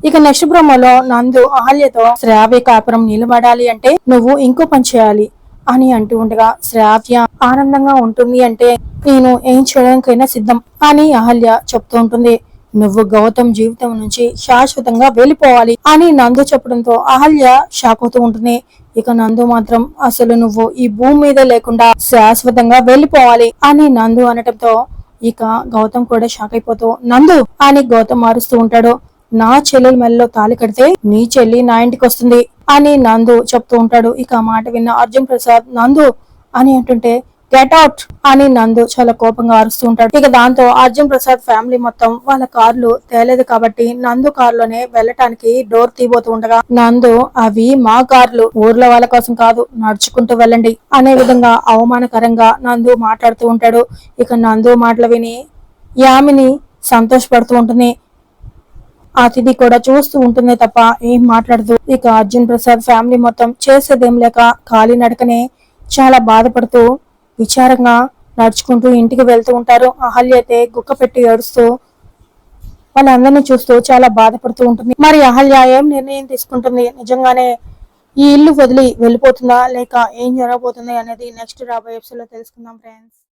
ఇక నెక్స్ట్ ప్రోమోలో నందు అహల్యతో శ్రావ్య కాపురం నిలబడాలి అంటే నువ్వు ఇంకో పని చేయాలి అని అంటూ ఉండగా శ్రావ్య ఆనందంగా ఉంటుంది అంటే నేను ఏం చేయడానికైనా సిద్ధం అని అహల్య చెప్తూ ఉంటుంది. నువ్వు గౌతమ్ జీవితం నుంచి శాశ్వతంగా వెళ్ళిపోవాలి అని నందు చెప్పడంతో అహల్య షాక్ అవుతూ ఉంటుంది. ఇక నందు మాత్రం అసలు నువ్వు ఈ భూమి మీద లేకుండా శాశ్వతంగా వెళ్ళిపోవాలి అని నందు అనటంతో ఇక గౌతమ్ కూడా షాక్ అయిపోతూ నందు అని గౌతమ్ మారుస్తూ ఉంటాడు. నా చెల్లెల మెల్లో తాళి కడితే నీ చెల్లి నా ఇంటికి వస్తుంది అని నందు చెప్తూ ఉంటాడు. ఇక ఆ మాట విన్న అర్జున్ ప్రసాద్ నందు అని అంటుంటే గెట్ అవుట్ అని నందు చాలా కోపంగా అరుస్తూ ఉంటాడు. ఇక దాంతో అర్జున్ ప్రసాద్ ఫ్యామిలీ మొత్తం వాళ్ళ కార్లు తేలేదు కాబట్టి నందు కారులోనే వెళ్ళటానికి డోర్ తీయబోతూ ఉండగా నందు అవి మా కార్లు ఊర్లో వాళ్ళ కోసం కాదు నడుచుకుంటూ వెళ్ళండి అనే విధంగా అవమానకరంగా నందు మాట్లాడుతూ ఉంటాడు. ఇక నందు మాటలు విని యామిని సంతోషపడుతూ ఉంటుంది. అతిథి కూడా చూస్తూ ఉంటుంది తప్ప ఏం మాట్లాడదు. ఇక అర్జున్ ప్రసాద్ ఫ్యామిలీ మొత్తం చేసేదేం లేక ఖాళీ నడకనే చాలా బాధపడుతూ విచారంగా నడుచుకుంటూ ఇంటికి వెళ్తూ ఉంటారు. అహల్య అయితే గుక్క పెట్టి ఏడుస్తూ వాళ్ళందరినీ చూస్తూ చాలా బాధపడుతూ ఉంటుంది. మరి అహల్య ఏం నిర్ణయం తీసుకుంటుంది? నిజంగానే ఈ ఇల్లు వదిలి వెళ్ళిపోతుందా? లేక ఏం జరగబోతుంది అనేది నెక్స్ట్ రాబోయే ఎపిసోడ్లో తెలుసుకుందాం ఫ్రెండ్స్